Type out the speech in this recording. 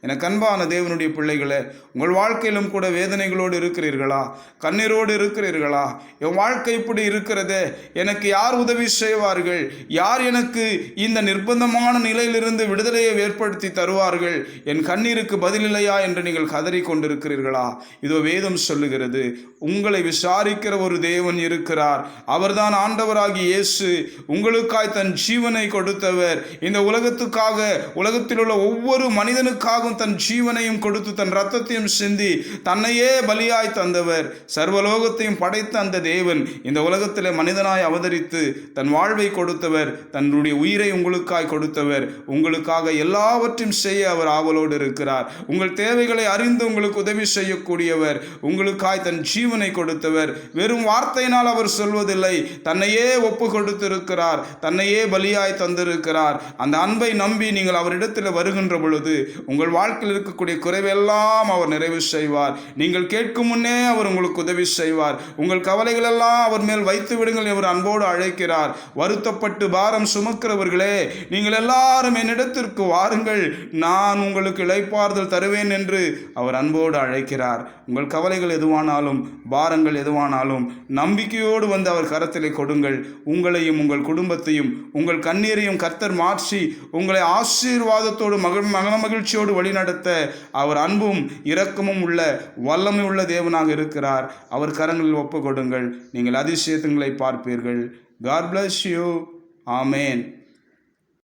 எனக்கு அன்பான தேவனுடைய பிள்ளைகளே உங்கள் வாழ்க்கையிலும் கூட வேதனைகளோடு இருக்கிறீர்களா? கண்ணீரோடு இருக்கிறீர்களா? என் வாழ்க்கை இப்படி இருக்கிறதே எனக்கு யார் உதவி செய்வார்கள்? யார் எனக்கு இந்த நிர்பந்தமான நிலையிலிருந்து விடுதலையை ஏற்படுத்தி தருவார்கள்? என் கண்ணீருக்கு பதிலில்லையா என்று நீங்கள் கதறி கொண்டிருக்கிறீர்களா இதோ வேதம் சொல்லுகிறது உங்களை விசாரிக்கிற ஒரு தேவன் இருக்கிறார். அவர்தான் ஆண்டவராகி இயேசு. உங்களுக்காய் தன் ஜீவனை கொடுத்தவர். இந்த உலகத்துக்காக உலகத்தில் உள்ள ஒவ்வொரு மனிதனுக்கு நமக்காகவும் தன் ஜீவனையும் கொடுத்து தன் ரத்தத்தையும் சிந்தி தன்னையே பலியாய் தந்தவர். சர்வலோகத்தையும் படைத்த அந்த தேவன் இந்த உலகத்தில் மனிதனாய் அவதரித்து தன் வாழ்வை கொடுத்தவர். தன்னுடைய உயிரை உங்களுக்காய் கொடுத்தவர். உங்களுக்காக எல்லாவற்றையும் செய்ய அவர் ஆவலோடு இருக்கிறார். உங்கள் தேவைகளை அறிந்து உங்களுக்கு உதவி செய்யக்கூடியவர். உங்களுக்காய் தன் ஜீவனை கொடுத்தவர். வெறும் வார்த்தையினால் அவர் சொல்வதில்லை. தன்னையே ஒப்பு கொடுத்திருக்கிறார். தன்னையே பலியாய் தந்திருக்கிறார். அந்த அன்பை நம்பி நீங்கள் அவரிடத்தில் வருகின்ற பொழுது உங்கள் வாழ்க்கையில் இருக்கக்கூடிய குறைவெல்லாம் அவர் நிறைவு செய்வார். நீங்கள் கேட்கும் முன்னே அவர் உங்களுக்கு உதவி செய்வார். உங்கள் கவலைகள் எல்லாம் அவர் மேல் வைத்து விடுங்கள் இவர் அன்போடு அழைக்கிறார். வருத்தப்பட்டு பாரம் சுமக்கிறவர்களே நீங்கள் எல்லாரும் என்னிடத்திற்கு வாருங்கள். நான் உங்களுக்கு இழைப்பார்தல் தருவேன் என்று அவர் அன்போடு அழைக்கிறார். உங்கள் கவலைகள் எதுவானாலும் பாரங்கள் எதுவானாலும் நம்பிக்கையோடு வந்து அவர் கரத்திலே கொடுங்கள். உங்களையும் உங்கள் குடும்பத்தையும் உங்கள் கண்ணீரையும் கர்த்தர் மாற்றி உங்களை ஆசீர்வாதத்தோடு மகிழ் மன மகிழ்ச்சியோடு வழிநடத்த அவர் அன்பும் இரக்கமும் உள்ள வல்லமை உள்ள தேவனாக இருக்கிறார். அவர் கரங்களில் ஒப்பு கொடுங்கள் நீங்கள் அதிசயத்துங்களை பார்ப்பீர்கள். God bless you amen